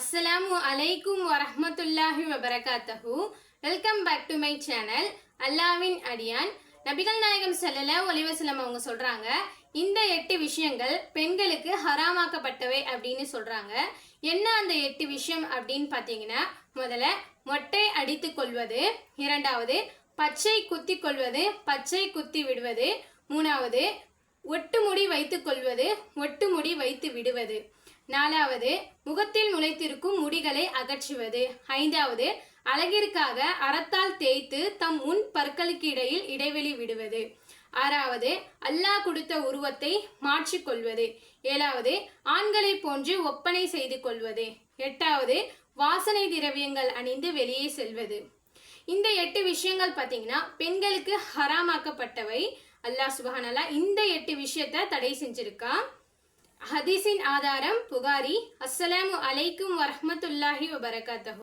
அஸ்ஸலாமு அலைக்கும் வரஹ்மத்துல்லாஹி வபரகாத்தஹு welcome back to my channel அல்லாவின் அடியான் நபிகள் நாயகம் செல்லல ஒலிவசலம் அவங்க சொல்றாங்க இந்த எட்டு விஷயங்கள் பெண்களுக்கு ஹராமாக்கப்பட்டவை அப்படின்னு சொல்றாங்க. என்ன அந்த எட்டு விஷயம் அப்படின்னு பாத்தீங்கன்னா முதல்ல மொட்டை அடித்து கொள்வது இரண்டாவது பச்சை குத்தி கொள்வது பச்சை குத்தி விடுவது மூணாவது ஒட்டுமுடி வைத்துக் கொள்வது ஒட்டுமுடி வைத்து விடுவது. நாலாவது முகத்தில் முளைத்திருக்கும் முடிகளை அகற்றுவது. ஐந்தாவது அழகிற்காக அறத்தால் தேய்த்து தம் முன் பற்களுக்கு இடையில் இடைவெளி விடுவது. ஆறாவது அல்லாஹ் கொடுத்த உருவத்தை மாற்றிக்கொள்வது. ஏழாவது ஆண்களை போன்று ஒப்பனை செய்து கொள்வது. எட்டாவது வாசனை திரவியங்கள் அணிந்து வெளியே செல்வது. இந்த எட்டு விஷயங்கள் பார்த்தீங்கன்னா பெண்களுக்கு ஹராமாக்கப்பட்டவை. அல்லாஹ் சுபஹானல்லா இந்த எட்டு விஷயத்த தடை செஞ்சிருக்கான் ஹதீஸின் ஆதாரம் புகாரி அஸ்ஸலாமு அலைக்கும் வரஹ்மத்துல்லாஹி வபரகாத்தஹு.